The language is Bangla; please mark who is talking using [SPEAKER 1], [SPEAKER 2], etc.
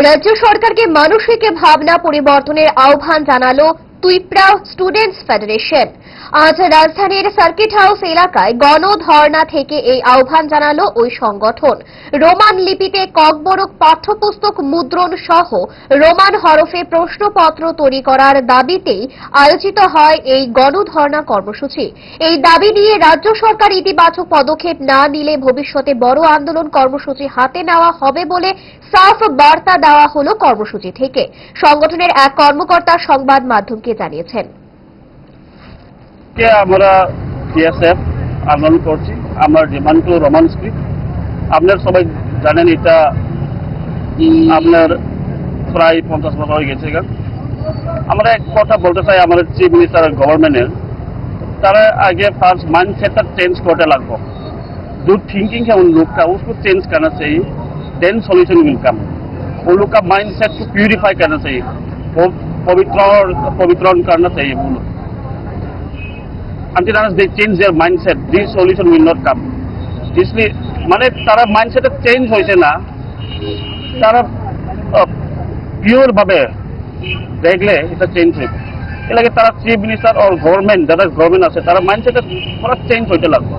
[SPEAKER 1] রাজ্য সরকারকে মানসিক ভাবনা পরিবর্তনের আহ্বান জানালো তুইপ্রা স্টুডেন্টস ফেডারেশন আজ রাজধানীর সার্কিট হাউস এলাকায় গণধর্ণা থেকে এই আহ্বান জানালো ওই সংগঠন। রোমান লিপিতে ককবরক পাঠ্যপুস্তক মুদ্রণ সহ রোমান হরফে প্রশ্নপত্র তৈরি করার দাবিতেই আয়োজিত হয় এই গণধর্ণা কর্মসূচি। এই দাবি নিয়ে রাজ্য সরকার ইতিবাচক পদক্ষেপ না নিলে ভবিষ্যতে বড় আন্দোলন কর্মসূচি হাতে নেওয়া হবে বলে সাফ বার্তা দেওয়া হলো কর্মসূচি থেকে। সংগঠনের এক কর্মকর্তা সংবাদ মাধ্যমকে জানিয়েছেন
[SPEAKER 2] কে আমরা সিএসএফ আন্দোলন করছি আমার ডিমান্ড টু রোমান স্ক্রিপ্ট আপনার সবাই জানেন এটা আপনার প্রায় পঞ্চাশ বছর হয়ে গেছে এখান আমরা এক কথা বলতে চাই আমাদের চিফ মিনিস্টার গভর্নমেন্টের তারা आगे फर्स्ट माइंड सेट चेंज करने लगभग जो थिंकिंग है उन लोग का उसको चेंज करना चाहिए देन सॉल्यूशन विल कम उन लोग का माइंड सेट को प्यूरिफाई करना चाहिए प- पवित्र पवित्रण करना चाहिए वो लोग until unless they change their mindset, this solution will not come. इसलिए মানে তারা মাইন্ডসেটে চেঞ্জ হয়েছে না তারা পিওর ভাবে দেখলে এটা চেঞ্জ হইবে এর লাগে তারা চিফ মিনিস্টার আর গভর্নমেন্ট যারা গভর্নমেন্ট আছে তারা মাইন্ডসেটে পুরো চেঞ্জ হইতে লাগবে